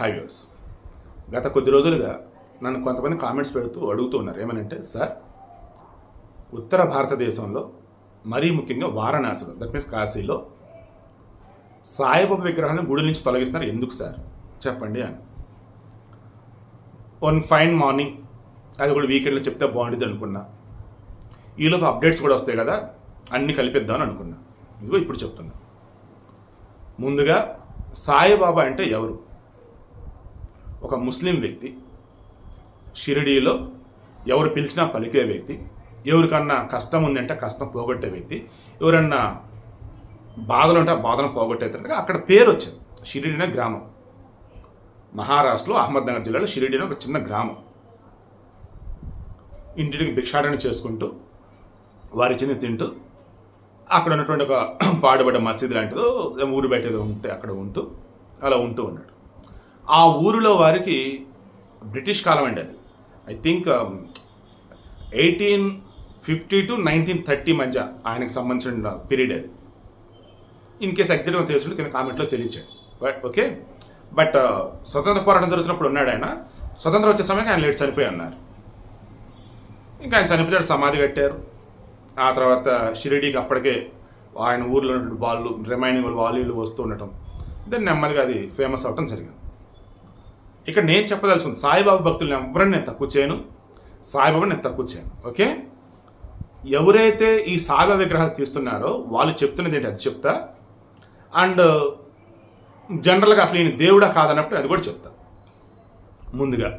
Highways గత కొద్ది రోజులుగా నన్ను కొంతమంది కామెంట్స్ పెడుతూ అడుగుతూ ఉన్నారు. ఏమనంటే సార్ ఉత్తర భారతదేశంలో మరీ ముఖ్యంగా వారణాసిలో దట్ మీన్స్ కాశీలో సాయిబాబా విగ్రహాన్ని గుడి నుంచి తొలగిస్తున్నారు. ఎందుకు సార్ చెప్పండి అని. వన్ ఫైన్ మార్నింగ్ అది కూడా వీకెండ్లో చెప్తే బాగుంటుంది అనుకున్నా. ఈలోపు అప్డేట్స్ కూడా వస్తాయి కదా అన్నీ కలిపిద్దామని అనుకున్నా. ఇదిగో ఇప్పుడు చెప్తున్నా. ముందుగా సాయిబాబా అంటే ఎవరు? ఒక ముస్లిం వ్యక్తి షిరిడీలో ఎవరు పిలిచినా పలికే వ్యక్తి ఎవరికన్నా కష్టం ఉందంటే కష్టం పోగొట్టే వ్యక్తి ఎవరన్నా బాధలు ఉంటే ఆ బాధను పోగొట్టేటట్టుగా అక్కడ పేరు వచ్చింది. షిరిడి అనే గ్రామం. మహారాష్ట్రలో అహ్మద్నగర్ జిల్లాలో షిరిడి అనే ఒక చిన్న గ్రామం. ఇంటికి భిక్షాటన చేసుకుంటూ వారి చిన్న తింటూ అక్కడ ఉన్నటువంటి ఒక పాడుబడ్డ మసీదు లాంటిదో ఊరు బయటదో ఉంటే అక్కడ ఉంటూ అలా ఉంటూ ఉన్నాడు. ఆ ఊరిలో వారికి బ్రిటిష్ కాలం అండి అది. I think eighteen fifty to nineteen thirty మధ్య ఆయనకు సంబంధించిన పీరియడ్ అది. ఇన్ కేస్ ఎగ్జాక్ట్గా తెలుసు కింద కామెంట్లో తెలియచాడు బట్ ఓకే బట్ స్వతంత్ర పోరాటం జరుగుతున్నప్పుడు ఉన్నాడు ఆయన. స్వతంత్రం వచ్చే సమయానికి ఆయన లేట్ చనిపోయి అన్నారు. ఇంకా ఆయన చనిపోయాడు సమాధి కట్టారు. ఆ తర్వాత షిరిడీకి అప్పటికే ఆయన ఊర్లో ఉన్నటువంటి వాళ్ళు రిమైనింగ్ వాళ్ళు వీళ్ళు వస్తూ ఉండటం. దెన్ నెమ్మదిగా అది ఫేమస్ అవటం జరిగింది. ఇక్కడ నేను చెప్పదలుచుకుంది సాయిబాబా భక్తులను ఎవరిని నేను తక్కువ చేయను? సాయిబాబా నేను తక్కువ చేయను ఓకే? ఎవరైతే ఈ సాయిబాబా విగ్రహాలు తీస్తున్నారో వాళ్ళు చెప్తున్నది ఏంటి అది చెప్తా. అండ్ జనరల్గా అసలు ఈయన దేవుడా కాదన్నప్పుడు అది కూడా చెప్తా. ముందుగా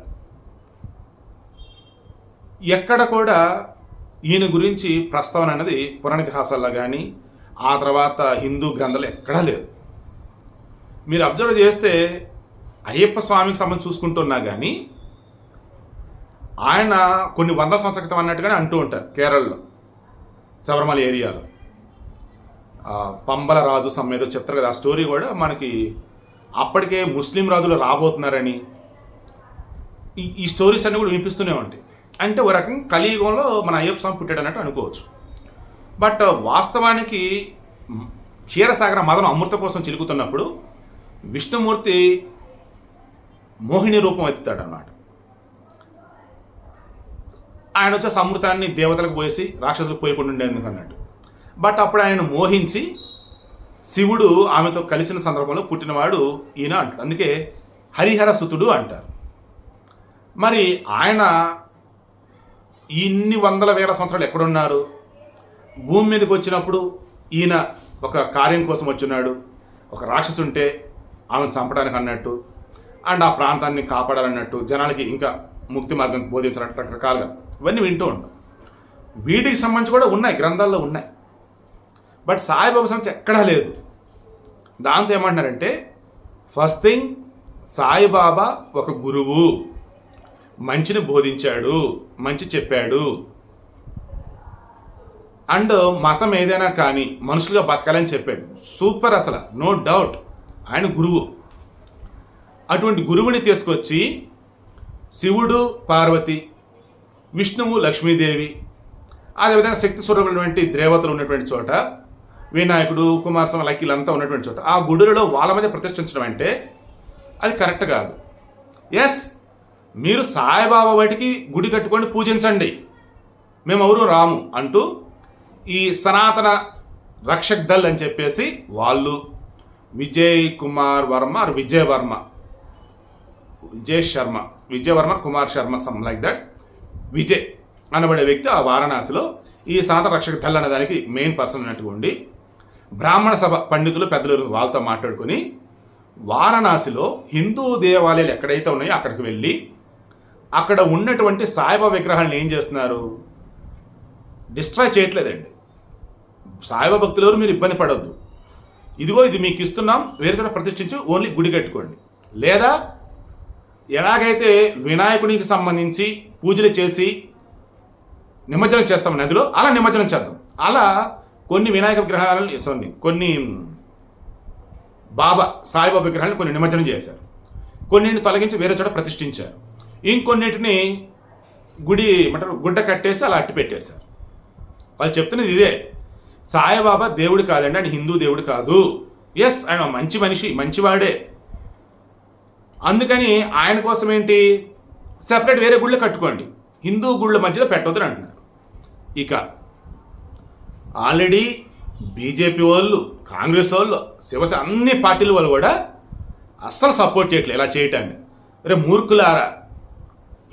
ఎక్కడ కూడా ఈయన గురించి ప్రస్తావన అనేది పురాణితిహాసాల్లో కానీ ఆ తర్వాత హిందూ గ్రంథాలు ఎక్కడా లేదు. మీరు అబ్జర్వ్ చేస్తే అయ్యప్ప స్వామికి సంబంధించి చూసుకుంటున్నా కానీ ఆయన కొన్ని వందల సంవత్సరాల క్రితం అన్నట్టుగానే అంటూ ఉంటారు కేరళలో శబరిమల ఏరియాలో. పంబల రాజు సమ్ ఏదో చెప్తారు కదా ఆ స్టోరీ కూడా మనకి అప్పటికే ముస్లిం రాజులు రాబోతున్నారని ఈ ఈ స్టోరీస్ అన్నీ కూడా వినిపిస్తూనే ఉంటాయి. అంటే ఒక రకంగా కలియుగంలో మన అయ్యప్ప స్వామి పుట్టాడు అన్నట్టు అనుకోవచ్చు. బట్ వాస్తవానికి క్షీరసాగర మదనం అమృత కోసం చిలుకుతున్నప్పుడు విష్ణుమూర్తి మోహిని రూపం ఎత్తుతాడు అన్నమాట ఆయన వచ్చే సమృతాన్ని దేవతలకు పోసి రాక్షసులకు పోయకుండా ఉండేందుకు అన్నట్టు బట్ అప్పుడు ఆయన మోహించి శివుడు ఆమెతో కలిసిన సందర్భంలో పుట్టినవాడు ఈయన అంటాడు. అందుకే హరిహర సుతుడు అంటారు. మరి ఆయన ఇన్ని వందల వేల సంవత్సరాలు ఎక్కడున్నారు? భూమి మీదకి వచ్చినప్పుడు ఈయన ఒక కార్యం కోసం వచ్చున్నాడు. ఒక రాక్షసు ఉంటే ఆమెను చంపడానికి అన్నట్టు అండ్ ఆ ప్రాంతాన్ని కాపాడాలన్నట్టు జనాలకి ఇంకా ముక్తి మార్గం బోధించాలంటే రకరకాలుగా ఇవన్నీ వింటూ ఉంటాం. వీటికి సంబంధించి కూడా ఉన్నాయి గ్రంథాల్లో ఉన్నాయి. బట్ సాయిబాబా సంబంధించి ఎక్కడా లేదు. దాంతో ఏమంటున్నారంటే ఫస్ట్ థింగ్ సాయిబాబా ఒక గురువు. మంచిని బోధించాడు మంచి చెప్పాడు. అండ్ మతం ఏదైనా కానీ మనుషులుగా బతకాలని చెప్పాడు. సూపర్ అసలు నో డౌట్. ఆయన గురువు. అటువంటి గురువుని తీసుకొచ్చి శివుడు పార్వతి విష్ణువు లక్ష్మీదేవి అదేవిధంగా శక్తి స్వరూపమైనటువంటి దేవతలు ఉన్నటువంటి చోట వినాయకుడు కుమారస్వామి లక్కీలంతా ఉన్నటువంటి చోట ఆ గుడులలో వాళ్ళ మధ్య ప్రతిష్ఠించడం అంటే అది కరెక్ట్ కాదు. ఎస్ మీరు సాయిబాబా బయటికి గుడి కట్టుకొని పూజించండి. మేము ఎవరు రాము అంటూ ఈ సనాతన రక్షక్ దల్ అని చెప్పేసి వాళ్ళు Vijay Kumar Varma or Vijay Varma Vijay Sharma Vijayvarma Kumar Sharma some like that Vijay అనబడే వ్యక్తి ఆ వారణాసిలో ఈ సనాతన రక్షక దళ్ మెయిన్ పర్సన్ అన్నట్టుగా ఉండి బ్రాహ్మణ సభ పండితులు పెద్దలు వాళ్ళతో మాట్లాడుకొని వారణాసిలో హిందూ దేవాలయాలు ఎక్కడైతే ఉన్నాయో అక్కడికి వెళ్ళి అక్కడ ఉన్నటువంటి సాయిబాబా విగ్రహాలను ఏం చేస్తున్నారు? డిస్ట్రాయ్ చేయట్లేదండి. సాయిబాబా భక్తులు ఎవరు? మీరు ఇబ్బంది పడవద్దు ఇదిగో ఇది మీకు ఇస్తున్నాం. వేరే చోట ప్రతిష్ఠించి ఓన్లీ గుడి కట్టుకోండి. లేదా ఎలాగైతే వినాయకునికి సంబంధించి పూజలు చేసి నిమజ్జనం చేస్తాం నదిలో అలా నిమజ్జనం చేద్దాం. అలా కొన్ని వినాయక విగ్రహాలను ఇస్తుంది కొన్ని బాబా సాయిబాబా విగ్రహాలను కొన్ని నిమజ్జనం చేశారు. కొన్నింటిని తొలగించి వేరే చోట ప్రతిష్ఠించారు. ఇంకొన్నిటిని గుడి ఏమంటారు గుడ్డ కట్టేసి అలా అట్టి పెట్టేశారు. వాళ్ళు చెప్తున్నది ఇదే. సాయిబాబా దేవుడు కాదండి ఆయన హిందూ దేవుడు కాదు. ఎస్ ఆయన మంచి మనిషి మంచివాడే. అందుకని ఆయన కోసం ఏంటి సెపరేట్ వేరే గుళ్ళు కట్టుకోండి. హిందూ గుళ్ళ మధ్యలో పెట్టొద్దని అంటున్నారు. ఇక ఆల్రెడీ బీజేపీ వాళ్ళు కాంగ్రెస్ వాళ్ళు శివసేన అన్ని పార్టీల వాళ్ళు కూడా అస్సలు సపోర్ట్ చేయట్లేదు. ఇలా చేయటాన్ని. రే మూర్ఖులారా.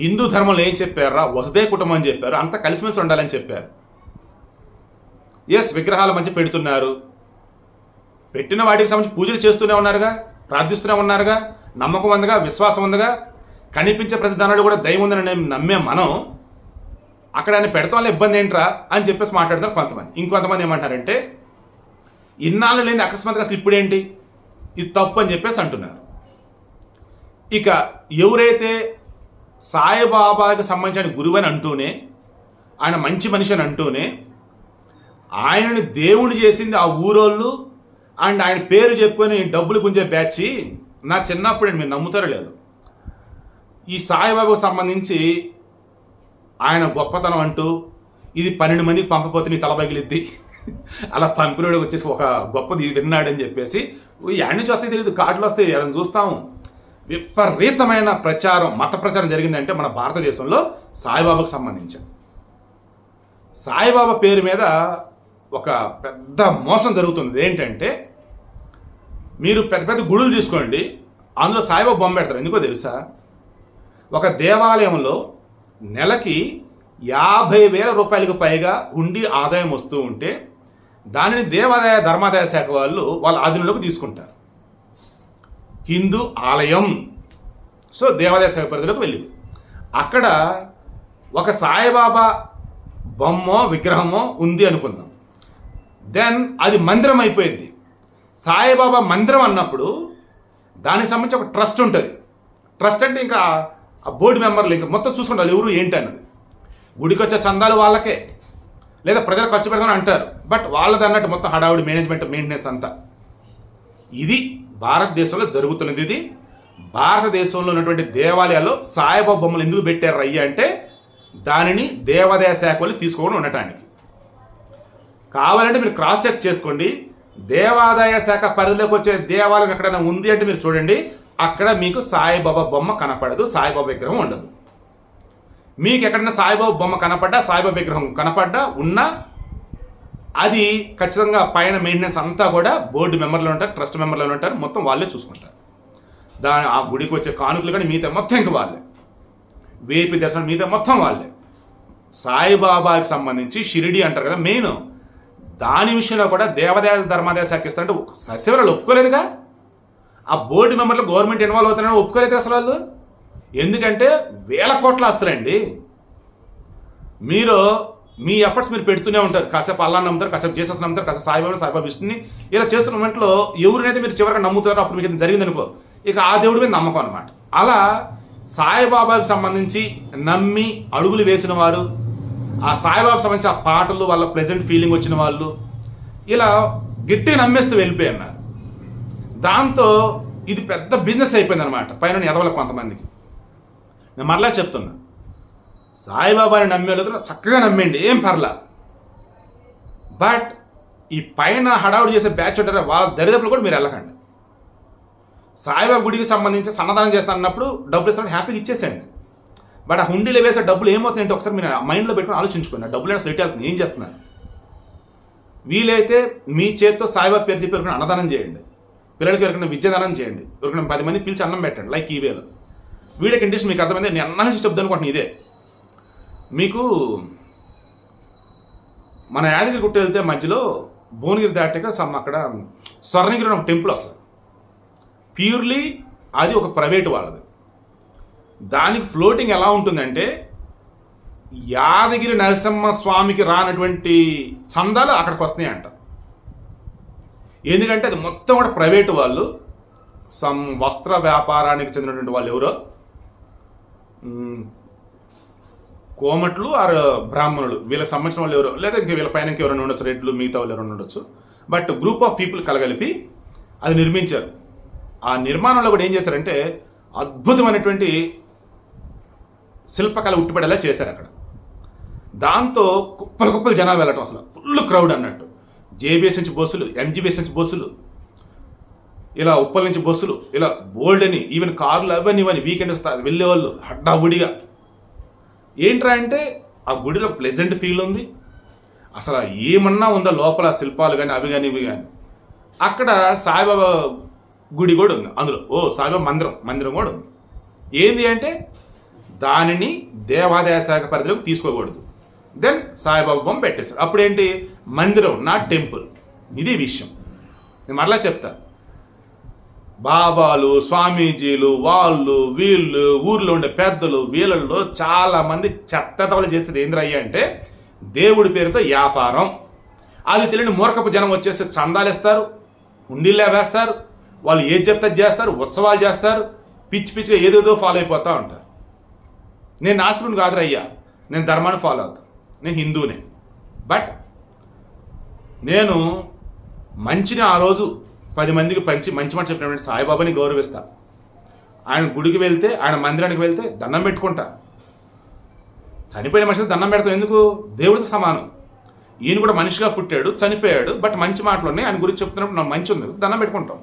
హిందూ ధర్మంలో ఏం చెప్పారా? వసుదే కుటుంబం అని చెప్పారు. అంతా కలిసిమెలిసి ఉండాలని చెప్పారు. ఎస్ విగ్రహాల మధ్య పెడుతున్నారు. పెట్టిన వాటికి సంబంధించి పూజలు చేస్తూనే ఉన్నారుగా ప్రార్థిస్తూనే ఉన్నారుగా. నమ్మకం ఉందిగా విశ్వాసం ఉందిగా కనిపించే ప్రతి దానిలో కూడా దైవం ఉందని నమ్మే మనం అక్కడ ఆయన పెడతాం వల్ల ఇబ్బంది ఏంట్రా అని చెప్పేసి మాట్లాడుతారు కొంతమంది. ఇంకొంతమంది ఏమంటారంటే ఇన్నాళ్ళు లేని అకస్మాత్తుగా అసలు ఇప్పుడేంటి ఇది తప్పు అని చెప్పేసి అంటున్నారు. ఇక ఎవరైతే సాయిబాబాకి సంబంధించిన గురువు అని అంటూనే ఆయన మంచి మనిషి అని అంటూనే ఆయనని దేవుని చేసింది ఆ ఊరోళ్ళు అండ్ ఆయన పేరు చెప్పుకొని డబ్బులు గుంజే బ్యాచి నా చిన్నప్పుడు మీరు నమ్ముతారో లేదు. ఈ సాయిబాబాకు సంబంధించి ఆయన గొప్పతనం అంటూ ఇది పన్నెండు మందికి పంపపోతే నీ తల పగిలిద్ది. అలా పంపినోడు వచ్చేసి ఒక గొప్పది విన్నాడని చెప్పేసి యాడ్ నుంచి తెలియదు కార్డులు వస్తే ఎవరైనా చూస్తాము. విపరీతమైన ప్రచారం మత ప్రచారం జరిగిందంటే మన భారతదేశంలో సాయిబాబాకు సంబంధించి. సాయిబాబా పేరు మీద ఒక పెద్ద మోసం జరుగుతుంది. ఏంటంటే మీరు పెద్ద పెద్ద గుడులు తీసుకోండి అందులో సాయిబాబా బొమ్మ పెడతారు. ఎందుకో తెలుసా? ఒక దేవాలయంలో నెలకి యాభై వేల రూపాయలకు పైగా ఉండి ఆదాయం వస్తూ ఉంటే దానిని దేవాదాయ ధర్మాదాయ శాఖ వాళ్ళు వాళ్ళ ఆధీనంలోకి తీసుకుంటారు. హిందూ ఆలయం. సో దేవాదాయ శాఖ పరిధిలోకి వెళ్ళింది. అక్కడ ఒక సాయిబాబా బొమ్మో విగ్రహమో ఉంది అనుకుందాం. దెన్ అది మందిరం అయిపోయింది. సాయిబాబా మందిరం అన్నప్పుడు దానికి సంబంధించి ఒక ట్రస్ట్ ఉంటుంది. ట్రస్ట్ అంటే ఇంకా ఆ బోర్డు మెంబర్లు ఇంకా మొత్తం చూసుకుంటారు ఎవరు ఏంటి అన్నది. గుడికి వచ్చే చందాలు వాళ్ళకే లేదా ప్రజలు ఖర్చు పెడతామని అంటారు. బట్ వాళ్ళది అన్నట్టు మొత్తం హడావుడి మేనేజ్మెంట్ మెయింటెనెన్స్ అంతా. ఇది భారతదేశంలో జరుగుతున్నది. ఇది భారతదేశంలో ఉన్నటువంటి దేవాలయాల్లో సాయిబాబా బొమ్మలు ఎందుకు పెట్టారు అయ్యా అంటే దానిని దేవాదాయ శాఖ వాళ్ళు తీసుకోవడం ఉండటానికి. కావాలంటే మీరు క్రాస్ చెక్ చేసుకోండి. దేవాదాయ శాఖ పరిధిలోకి వచ్చే దేవాలయం ఎక్కడైనా ఉంది అంటే మీరు చూడండి అక్కడ మీకు సాయిబాబా బొమ్మ కనపడదు సాయిబాబా విగ్రహం ఉండదు. మీకు ఎక్కడైనా సాయిబాబా బొమ్మ కనపడ్డా సాయిబాబా విగ్రహం కనపడ్డా ఉన్నా అది ఖచ్చితంగా పైన మెయింటెనెన్స్ అంతా కూడా బోర్డు మెంబర్లు ఉంటారు ట్రస్ట్ మెంబర్లు ఉంటారు మొత్తం వాళ్ళే చూసుకుంటారు. దాని ఆ గుడికి వచ్చే కానుకలు కానీ మిగతా మొత్తం ఇంక వాళ్ళే. వేపి దర్శనం మిగతా మొత్తం వాళ్ళే. సాయిబాబాకి సంబంధించి షిరిడి అంటారు కదా మెయిన్. దాని విషయంలో కూడా దేవదేవ ధర్మాదాయ శాఖ ఇస్తారంటే సశివరాలు ఒప్పుకోలేదుగా? ఆ బోర్డు మెంబర్లు గవర్నమెంట్ ఇన్వాల్వ్ అవుతున్నారని ఒప్పుకోలేదు అసలు వాళ్ళు? ఎందుకంటే వేల కోట్ల ఆస్తులండి. మీరు మీ ఎఫర్ట్స్ మీరు పెడుతూనే ఉంటారు. కాసేపు అల్లా నమ్ముతారు కాసేపు జీసస్ నమ్ముతారు కాసేపు సాయిబాబా సాయిబాబా విష్ణుని ఇలా చేస్తున్న మొమెంట్లో ఎవరినైతే మీరు చివరిగా నమ్ముతారో అప్పుడు మీకు జరిగింది అనుకో ఇక ఆ దేవుడి మీద నమ్మకం అనమాట అలా సాయిబాబాకి సంబంధించి నమ్మి అడుగులు వేసిన వారు ఆ సాయిబాబా సంబంధించి ఆ పాటలు వాళ్ళ ప్రెజెంట్ ఫీలింగ్ వచ్చిన వాళ్ళు ఇలా గిట్టి నమ్మేస్తూ వెళ్ళిపోయన్నారు దాంతో ఇది పెద్ద బిజినెస్ అయిపోయింది అనమాట పైన ఎదవల కొంతమందికి. నేను మరలా చెప్తున్నా. సాయిబాబాని నమ్మేళ్ళు చక్కగా నమ్మేయండి ఏం పర్లా. బట్ ఈ పైన హడావుడు చేసే బ్యాచ్ ఉంటారు వాళ్ళ దరిదాపులు కూడా మీరు వెళ్ళకండి. సాయిబాబా గుడికి సంబంధించి సన్నదానం చేస్తానన్నప్పుడు డబ్బులు ఇస్తాను హ్యాపీగా ఇచ్చేసేయండి. బట్ ఆ హుండీలో వేసే డబ్బులు ఏమవుతాయంటే ఒకసారి మీరు మైండ్లో పెట్టుకుని ఆలోచించుకోండి. డబ్బులు అయినా సెట్ అవుతుంది ఏం చేస్తున్నారు? వీలైతే మీ చేతితో సాయిబాబా పేరు చెప్పి ఎవరికైనా అన్నదానం చేయండి. పిల్లలకి ఎవరికైనా విద్యాదానం చేయండి. ఎవరికైనా పది మంది పిలిచి అన్నం పెట్టండి. లైక్ ఈ వేలు. వీడియో కండిషన్ మీకు అర్థమైంది. నేను అన్న నుంచి చెప్తాను అనుకుంటున్నాను ఇదే. మీకు మన యాదగిరి గుట్ట వెళ్తే మధ్యలో భువనగిరి దాటాక సమ్ అక్కడ స్వర్ణగిరి ఒక టెంపుల్ వస్తుంది. ప్యూర్లీ అది ఒక ప్రైవేట్ వాళ్ళది. దానికి ఫ్లోటింగ్ ఎలా ఉంటుందంటే యాదగిరి నరసింహ స్వామికి రానటువంటి చందాలు అక్కడికి వస్తున్నాయి అంట ఎందుకంటే అది మొత్తం కూడా ప్రైవేట్ వాళ్ళు. సమ్ వస్త్ర వ్యాపారానికి చెందినటువంటి వాళ్ళు ఎవరో. కోమట్లు ఆర్ బ్రాహ్మణులు. వీళ్ళకి సంబంధించిన వాళ్ళు ఎవరో. లేదా వీళ్ళ పైన ఎవరైనా ఉండొచ్చు. రెడ్లు మిగతా వాళ్ళు ఎవరైనా ఉండొచ్చు. బట్ గ్రూప్ ఆఫ్ పీపుల్ కలగలిపి అది నిర్మించారు. ఆ నిర్మాణంలో కూడా ఏం చేశారంటే అద్భుతమైనటువంటి శిల్పకళ ఉట్టిపడేలా చేశారు అక్కడ. దాంతో కుప్పలు కుప్పలు జనాలు వెళ్ళటం అసలు. ఫుల్ క్రౌడ్ అన్నట్టు. జేబీఎస్ నుంచి బస్సులు ఎంజీబీఎస్ నుంచి బస్సులు ఇలా ఉప్పల నుంచి బస్సులు ఇలా బోల్డ్ అని ఈవెన్ కార్లు అవన్నీ ఇవన్నీ వీకెండ్ వెళ్ళేవాళ్ళు హడ్డాబుడిగా ఏంట్రా అంటే ఆ గుడిలో ప్లెజెంట్ ఫీల్ ఉంది. అసలు ఏమన్నా ఉందా లోపల శిల్పాలు కానీ అవి కానీ ఇవి కానీ అక్కడ సాయిబాబా గుడి కూడా ఉంది అందులో. ఓ సాయిబాబా మందిరం మందిరం కూడా ఉంది. ఏంది అంటే దానిని దేవాదాయ శాఖ పరిధిలోకి తీసుకోకూడదు. దెన్ సాయిబాబా బొమ్మ పెట్టేశారు. అప్పుడేంటి? మందిరం నా టెంపుల్ ఇది విషయం. నేను మరలా చెప్తా. బాబాలు స్వామీజీలు వాళ్ళు వీళ్ళు ఊర్లో ఉండే పెద్దలు వీళ్ళల్లో చాలామంది చెత్త తవలు చేసేది ఏంద్రయ్య అంటే దేవుడి పేరుతో వ్యాపారం. అది తెలియని మూర్ఖపు జనం వచ్చేసి చందాలు ఇస్తారు ఉండిల్లే వేస్తారు వాళ్ళు ఏది చెప్తే చేస్తారు ఉత్సవాలు చేస్తారు పిచ్చి పిచ్చిగా ఏదేదో ఫాలో అయిపోతూ ఉంటారు. నేను నాస్త్రుని కాదురా అయ్యా. నేను ధర్మాన్ని ఫాలో అవుతాను నేను హిందూనే. బట్ నేను మంచిని ఆ రోజు పది మందికి పంచి మంచి మాట చెప్పినటువంటి సాయిబాబాని గౌరవిస్తా. ఆయన గుడికి వెళ్తే ఆయన మందిరానికి వెళ్తే దండం పెట్టుకుంటా. చనిపోయిన మనిషి దండం పెడతాం ఎందుకు? దేవుడితో సమానం. ఈయన కూడా మనిషిగా పుట్టాడు చనిపోయాడు బట్ మంచి మాటలు ఉన్నాయి. ఆయన గురించి చెప్తున్నప్పుడు నాకు మంచి ఉంది. దండం పెట్టుకుంటాం.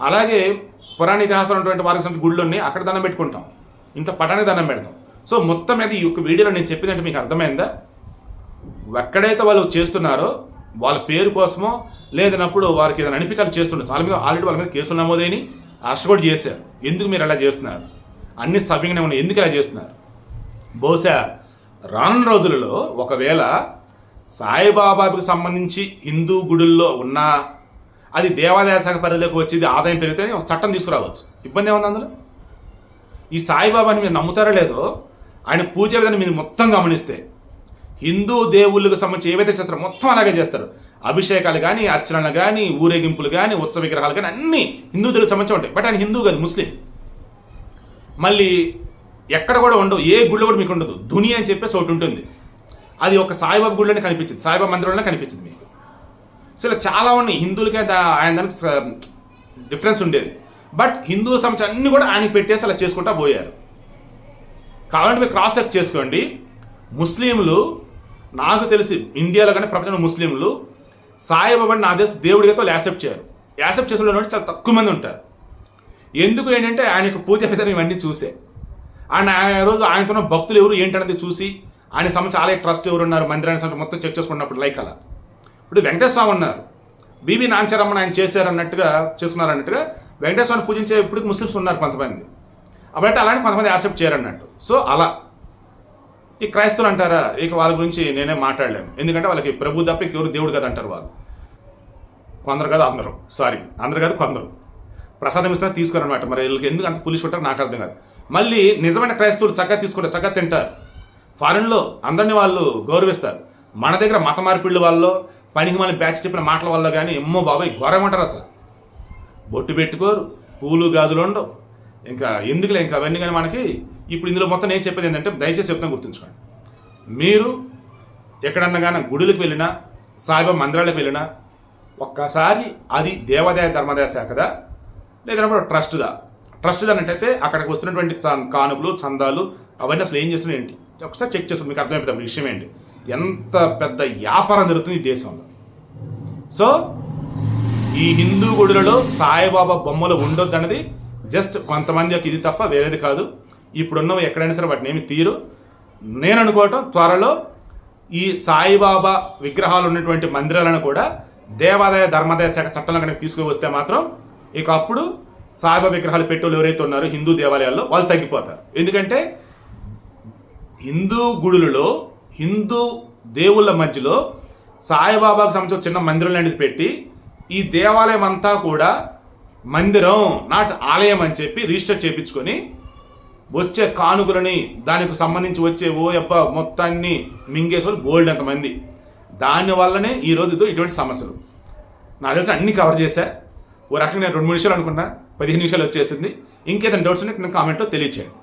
అలాగే పురాణ ఇతిహాసాలు ఉన్నటువంటి వారికి సంబంధించి గుళ్ళు ఉన్నాయి. అక్కడ దండం పెట్టుకుంటాం. ఇంట్లో పటానికి దండం పెడతాం. సో మొత్తం అది ఈ యొక్క వీడియోలో నేను చెప్పినట్టు మీకు అర్థమైందా? ఎక్కడైతే వాళ్ళు చేస్తున్నారో వాళ్ళ పేరు కోసమో లేదన్నప్పుడు వారికి ఏదైనా అనిపించాలి చేస్తుండే చాలా మీద ఆల్రెడీ వాళ్ళ మీద కేసులు నమోదైన అరెస్ట్ కూడా చేశారు. ఎందుకు మీరు అలా చేస్తున్నారు? అన్ని సభ్యంగానే ఉన్నాయి. ఎందుకు ఇలా చేస్తున్నారు? బహుశా రానున్న రోజులలో ఒకవేళ సాయిబాబాకు సంబంధించి హిందూ గుడుల్లో ఉన్నా అది దేవాదాయ శాఖ పరిధిలోకి వచ్చేది ఆదాయం పెరిగితే ఒక చట్టం తీసుకురావచ్చు. ఇబ్బంది ఏముంది అందులో? ఈ సాయిబాబాని మీరు నమ్ముతారో లేదో ఆయన పూజ విధానం మీరు మొత్తం గమనిస్తే హిందూ దేవుళ్ళకు సంబంధించి ఏవైతే చేస్తారో మొత్తం అలాగే చేస్తారు. అభిషేకాలు కానీ అర్చనలు కానీ ఊరేగింపులు కానీ ఉత్సవ విగ్రహాలు కానీ అన్నీ హిందూ తెలుగు సంబంధించి ఉంటాయి. బట్ ఆయన హిందూ కాదు ముస్లిం. మళ్ళీ ఎక్కడ కూడా ఉండవు ఏ గుడిలో కూడా మీకు ఉండదు. ధుని అని చెప్పేసి ఒకటి ఉంటుంది. అది ఒక సాయిబాబా గుడిలోనే కనిపించింది. సాయిబాబా మందిరంలోనే కనిపించింది మీకు. సో ఇలా చాలా ఉన్నాయి. హిందువులకే ఆయన దానికి డిఫరెన్స్ ఉండేది. బట్ హిందూ సంబంధించి అన్ని కూడా ఆయనకి పెట్టేసి అలా చేసుకుంటా పోయారు. కావాలంటే మీరు క్రాస్ చెక్ చేసుకోండి. ముస్లింలు నాకు తెలిసి ఇండియాలో కానీ ప్రపంచంలో ముస్లింలు సాయిబాబాని నా దేశ దేవుడిగా వాళ్ళు యాక్సెప్ట్ చేయరు. యాక్సెప్ట్ చేసిన వాళ్ళు చాలా తక్కువ మంది ఉంటారు. ఎందుకు ఏంటంటే ఆయన యొక్క పూజ విధానం ఇవన్నీ చూసే. ఆయన ఆయన రోజు ఆయనతో ఉన్న భక్తులు ఎవరు ఏంటనేది చూసి ఆయన సంబంధించి ఆలయ ట్రస్ట్ ఎవరు ఉన్నారు మందిరానికి మొత్తం చెక్ చేసుకున్నప్పుడు లైక్ అలా. ఇప్పుడు వెంకటేశ్వరరావు ఉన్నారు. బీబీ నాంచారమ్మని ఆయన చేశారు అన్నట్టుగా చేసుకున్నారు పూజించే ఇప్పుడు ముస్లిమ్స్ ఉన్నారు కొంతమంది. అప్పుడైతే అలాంటి కొంతమంది యాక్సెప్ట్ చేయరు అన్నట్టు. సో అలా. ఈ క్రైస్తవులు అంటారా ఇక వాళ్ళ గురించి నేనే మాట్లాడలేను. ఎందుకంటే వాళ్ళకి ప్రభు తప్ప ఎవరు దేవుడు కదా అంటారు వాళ్ళు. కొందరు కాదు అందరూ. సారీ అందరు కాదు కొందరు. ప్రసాదం ఇస్తున్నా తీసుకోరనమాట మరి వీళ్ళకి ఎందుకు అంత పులిష్ ఉంటారు నాకు అర్థం కాదు. మళ్ళీ నిజమైన క్రైస్తవులు చక్కగా తీసుకుంటారు చక్కగా తింటారు. ఫారెన్లో అందరినీ వాళ్ళు గౌరవిస్తారు. మన దగ్గర మత మార్పిళ్ళు వాళ్ళు పనికి మళ్ళీ బ్యాచ్ చెప్పిన మాటల వల్ల కానీ ఎమ్మో బాబాయ్ ఘోరమంటారు అసలు. బొట్టు పెట్టుకోరు పూలు గాజులు ఉండవు. ఇంకా ఎందుకులే ఇంకా అవన్నీ కానీ మనకి ఇప్పుడు ఇందులో మొత్తం నేను చెప్పేది ఏంటంటే దయచేసి చెప్తాను గుర్తుంచుకోండి. మీరు ఎక్కడన్నా కానీ గుడులకు వెళ్ళినా సాయిబాబా మందిరాలకు వెళ్ళినా ఒక్కసారి అది దేవాదాయ ధర్మాదాయ శాఖదా లేదన్నప్పుడు ట్రస్ట్దా ట్రస్ట్ అన్నట్టయితే అక్కడికి వస్తున్నటువంటి కానుకలు చందాలు అవన్నీ అసలు ఏం చేస్తున్నాయి ఏంటి? ఒకసారి చెక్ చేసుకుని మీకు అర్థమైపోతుంది. విషయం ఏంటి? ఎంత పెద్ద వ్యాపారం జరుగుతుంది ఈ దేశంలో. సో ఈ హిందూ గుడులలో సాయిబాబా బొమ్మలు ఉండొద్దు అన్నది జస్ట్ కొంతమంది యొక్క ఇది తప్ప వేరేది కాదు. ఇప్పుడున్నవి ఎక్కడైనా సరే వాటిని ఏమి తీరు. నేను అనుకోవటం త్వరలో ఈ సాయిబాబా విగ్రహాలు ఉన్నటువంటి మందిరాలను కూడా దేవాదాయ ధర్మాదాయ శాఖ చట్టంలో కనుక తీసుకువస్తే మాత్రం ఇక అప్పుడు సాయిబాబా విగ్రహాలు పెట్టేవాళ్ళు ఎవరైతే ఉన్నారో హిందూ దేవాలయాల్లో వాళ్ళు తగ్గిపోతారు. ఎందుకంటే హిందూ గుడులలో హిందూ దేవుళ్ళ మధ్యలో సాయిబాబాకు సంబంధించిన చిన్న మందిరం లాంటిది పెట్టి ఈ దేవాలయం అంతా కూడా మందిరం నాట్ ఆలయం అని చెప్పి రిజిస్టర్ చేయించుకొని వచ్చే కానుకలని దానికి సంబంధించి వచ్చే ఓ యప్ప మొత్తాన్ని మింగేసోళ్ళు గోల్డ్ ఎంతమంది దానివల్లనే ఈ రోజు ఇటువంటి సమస్యలు. నాకు తెలిసి అన్ని కవర్ చేశా. ఓ రకంగా నేను రెండు మూడు నిమిషాలు అనుకున్నా పదిహేను నిమిషాలు వచ్చేసింది. ఇంకేదైనా డౌట్స్ ఉంటే కింద కామెంట్లో తెలియచేయండి.